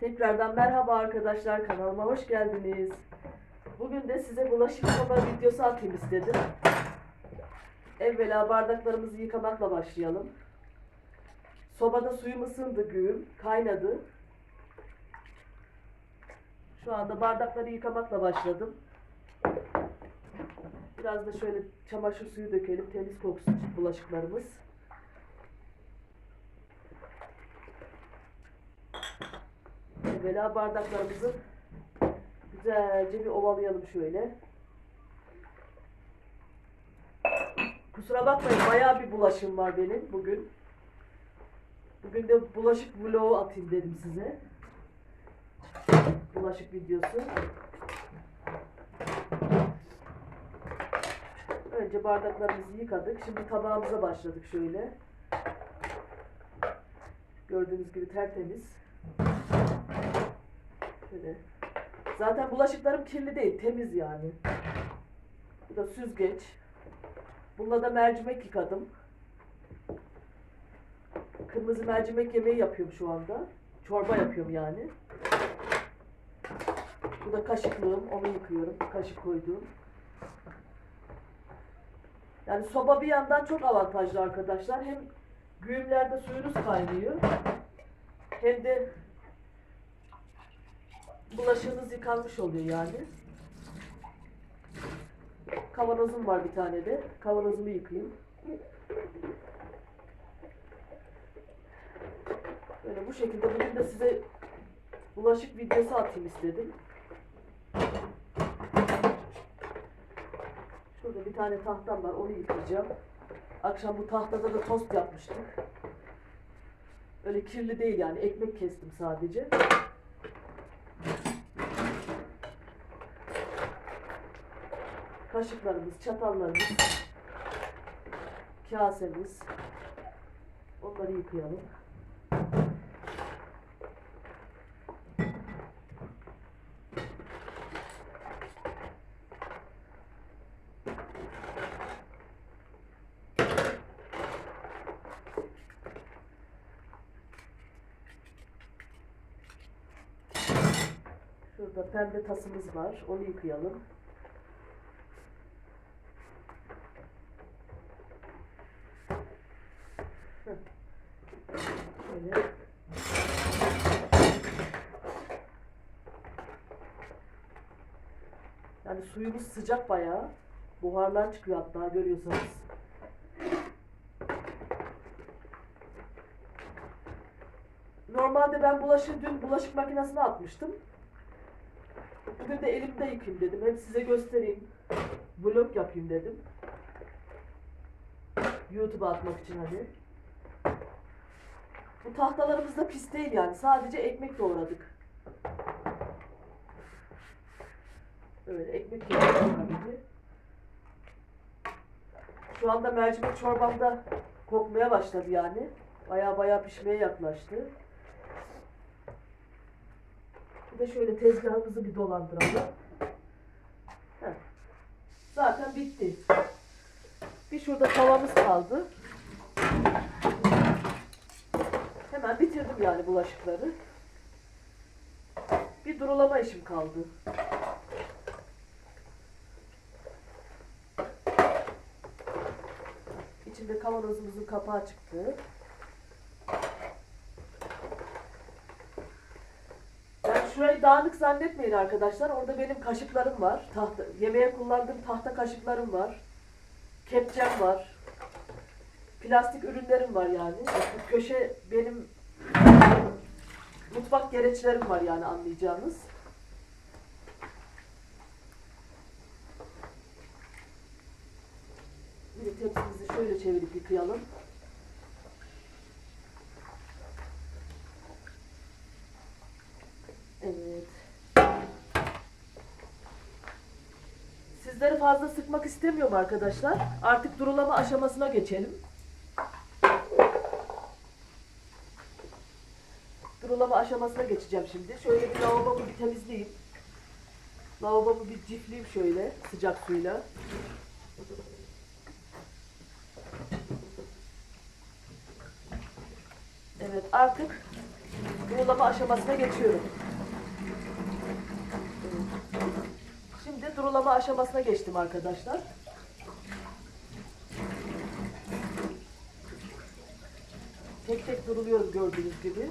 Tekrardan merhaba arkadaşlar kanalıma hoş geldiniz. Bugün de size bulaşık yıkama videosu atayım istedim. Evvela bardaklarımızı yıkamakla başlayalım. Sobada suyum ısındı güğüm, kaynadı. Şu anda bardakları yıkamakla başladım. Biraz da şöyle çamaşır suyu dökelim, temiz kokusu çık bulaşıklarımız. Evvela bardaklarımızı güzelce bir ovalayalım şöyle. Kusura bakmayın bayağı bir bulaşım var benim bugün. Bugün de bulaşık vlogu atayım dedim size. Bulaşık videosu. Önce bardaklarımızı yıkadık. Şimdi tabağımıza başladık şöyle. Gördüğünüz gibi tertemiz. Şöyle. Zaten bulaşıklarım kirli değil, temiz yani. Bu da süzgeç. Bununla da mercimek yıkadım. Kırmızı mercimek yemeği yapıyorum şu anda. Çorba yapıyorum yani. Bu da kaşıklığım, onu yıkıyorum. Kaşık koyduğum. Yani soba bir yandan çok avantajlı arkadaşlar. Hem güğümlerde suyunuz kaynıyor. Hem de bulaşığınız yıkanmış oluyor yani. Kavanozum var bir tane de. Kavanozumu yıkayayım. Böyle bu şekilde bugün de size bulaşık videosu atayım istedim. Şurada bir tane tahtam var onu yıkayacağım. Akşam bu tahtada da tost yapmıştık. Öyle kirli değil yani ekmek kestim sadece. Kaşıklarımız, çatallarımız, kasemiz. Onları yıkayalım. Şurada pembe tasımız var. Onu yıkayalım. Şöyle. Yani suyumuz sıcak bayağı. Buharlar çıkıyor hatta görüyorsanız. Normalde ben bulaşığı dün bulaşık makinesine atmıştım. Bugün de elimde yıkayayım dedim. Hem size göstereyim. Vlog yapayım dedim. YouTube'a atmak için hani. Bu tahtalarımız da pis değil yani. Sadece ekmek doğradık. Böyle ekmek doğradık. Şu anda mercimek çorbam da kokmaya başladı yani. Baya baya pişmeye yaklaştı. Bir de şöyle tezgahımızı bir dolandıralım. Heh. Zaten bitti. Bir şurada tavamız kaldı. Hemen bitirdim yani bulaşıkları. Bir durulama işim kaldı. İçinde kavanozumuzun kapağı çıktı. Şurayı dağınık zannetmeyin arkadaşlar. Orada benim kaşıklarım var. Tahta, yemeğe kullandığım tahta kaşıklarım var. Kepçem var. Plastik ürünlerim var yani. Bu köşe benim mutfak gereçlerim var yani anlayacağınız. Bir tepsimizi şöyle çevirip yıkayalım. Evet. Sizleri fazla sıkmak istemiyorum arkadaşlar. Artık durulama aşamasına geçelim. Durulama aşamasına geçeceğim şimdi. Şöyle bir lavabomu bir temizleyeyim. Lavabomu bir cifleyeyim şöyle sıcak suyla. Evet artık durulama aşamasına geçiyorum. Şimdi durulama aşamasına geçtim arkadaşlar. Tek tek duruluyoruz gördüğünüz gibi.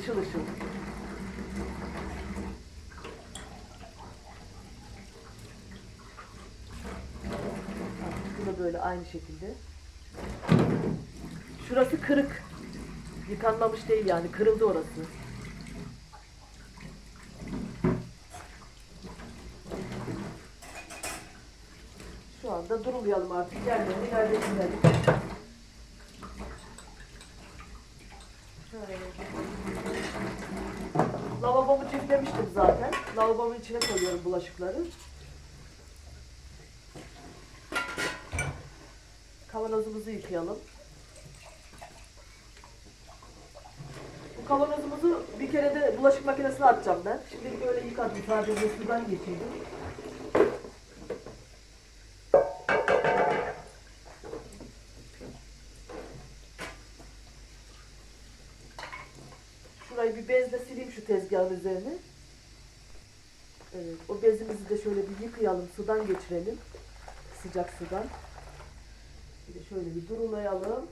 Işıl ışıl. Bu da böyle aynı şekilde. Şurası kırık. Yıkanmamış değil yani. Kırıldı orası. Şu anda durmayalım artık. Yerlerine yerleştirelim. Şöyle. Lavabomu çiftlemiştim zaten. Lavabomun içine koyuyorum bulaşıkları. Kavanozumuzu yıkayalım. Bu kavanozumuzu bir kere de bulaşık makinesine atacağım ben. Şimdi böyle yıkadım. Sadece sudan geçirdim. Tezgahın üzerine. Evet, o bezimizi de şöyle bir yıkayalım, sudan geçirelim. Sıcak sudan. Bir de şöyle bir durulayalım.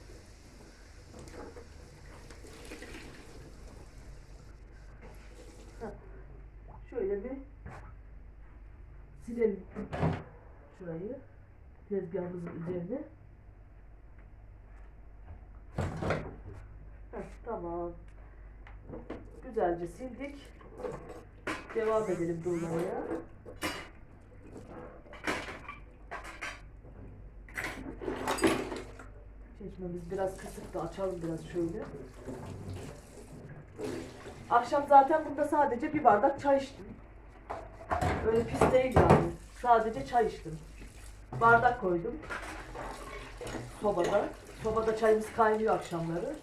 Şöyle bir silelim şurayı tezgahımızın üzerine. Heh, tamam. Güzelce sildik. Devam edelim durmaya. Çeşmemiz biraz kısık da açalım biraz şöyle. Akşam zaten bunda sadece bir bardak çay içtim. Öyle pis değil yani. Sadece çay içtim. Bardak koydum. Sobada. Sobada çayımız kaynıyor akşamları.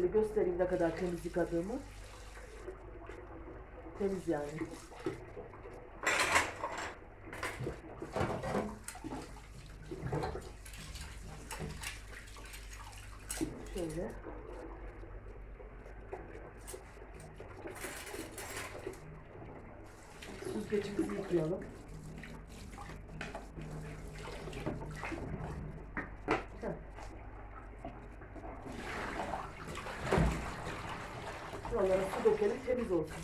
Şöyle göstereyim ne kadar temiz yıkadığımı. Temiz yani. Şöyle. Süzgecimizi yıkayalım. Heh. Şuralara su dökelim temiz olsun.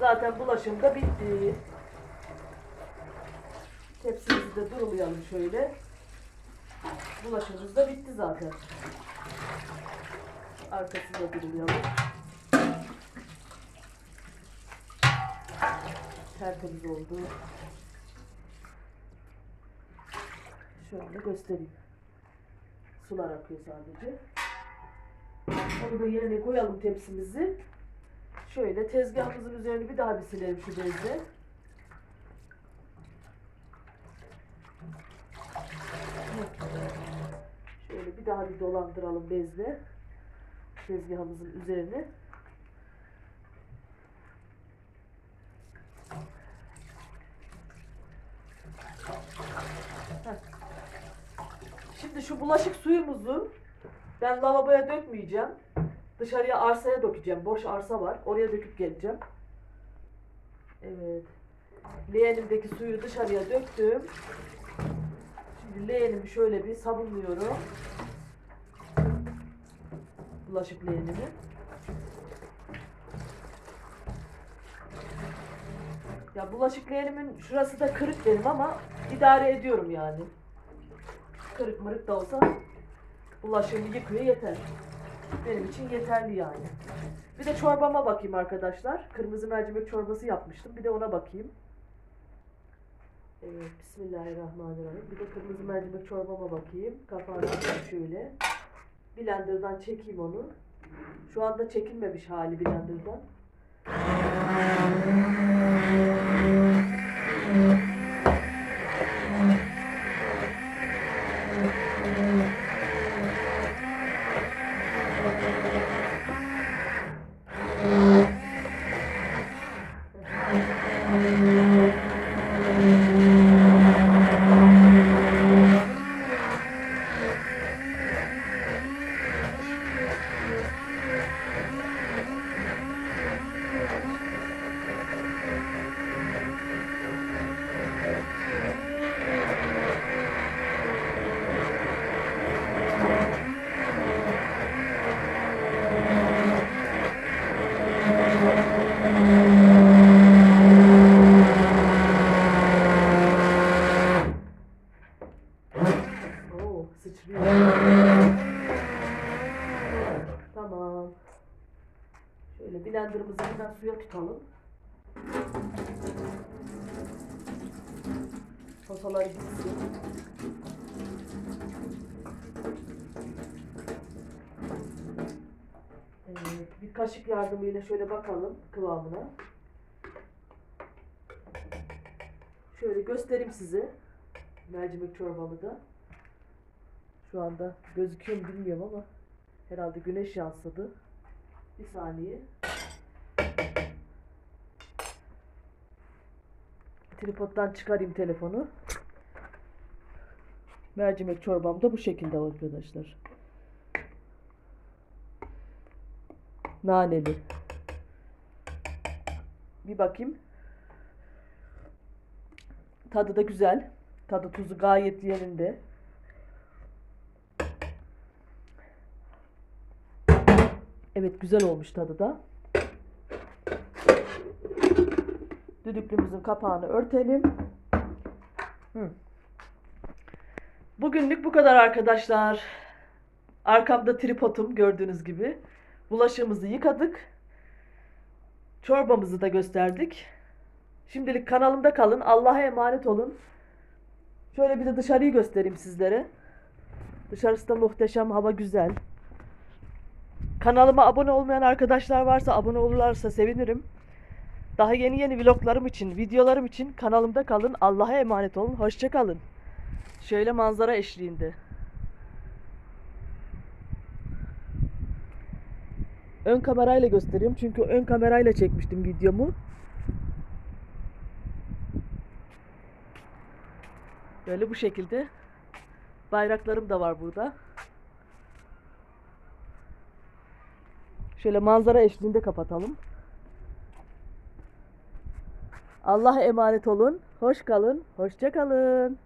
Zaten bulaşım da bitti. Tepsimizi de durulayalım şöyle. Bulaşımız da bitti zaten. Arkasını da durulayalım. Tertemiz oldu. Şöyle göstereyim. Sular akıyor sadece. Onu da yerine koyalım tepsimizi. Şöyle tezgahımızın üzerini bir daha bir silelim şu bezle. Şöyle bir daha bir dolandıralım bezle. Tezgahımızın üzerine. Heh. Şimdi şu bulaşık suyumuzu ben lavaboya dökmeyeceğim. Dışarıya arsaya dökeceğim. Boş arsa var. Oraya döküp geleceğim. Evet. Leğenimdeki suyu dışarıya döktüm. Şimdi leğenimi şöyle bir sabunluyorum. Bulaşık leğenimi. Ya bulaşık leğenimin şurası da kırık benim ama idare ediyorum yani. Kırık mırık da olsa bulaşığımı yıkıyor yeter. Benim için yeterli yani. Bir de çorbama bakayım arkadaşlar. Kırmızı mercimek çorbası yapmıştım. Bir de ona bakayım. Evet, Bismillahirrahmanirrahim. Bir de kırmızı mercimek çorbama bakayım. Kapağını şöyle. Blender'dan çekeyim onu. Şu anda çekilmemiş hali blender'dan. Música kaşık yardımıyla şöyle bakalım kıvamına. Şöyle göstereyim size mercimek çorbamı da. Şu anda gözüküyor mu bilmiyorum ama herhalde güneş yansıdı. Bir saniye. Tripoddan çıkarayım telefonu. Mercimek çorbam da bu şekilde arkadaşlar. Naneli. Bir bakayım. Tadı da güzel. Tadı tuzu gayet yerinde. Evet güzel olmuş tadı da. Düdüklümüzün kapağını örtelim. Hı. Bugünlük bu kadar arkadaşlar. Arkamda tripodum gördüğünüz gibi. Bulaşığımızı yıkadık. Çorbamızı da gösterdik. Şimdilik kanalımda kalın. Allah'a emanet olun. Şöyle bir de dışarıyı göstereyim sizlere. Dışarısı da muhteşem, hava güzel. Kanalıma abone olmayan arkadaşlar varsa abone olurlarsa sevinirim. Daha yeni yeni vloglarım için, videolarım için kanalımda kalın. Allah'a emanet olun. Hoşça kalın. Şöyle manzara eşliğinde. Ön kamerayla gösteriyorum çünkü ön kamerayla çekmiştim videomu. Böyle bu şekilde. Bayraklarım da var burada. Şöyle manzara eşliğinde kapatalım. Allah'a emanet olun. Hoş kalın. Hoşça kalın.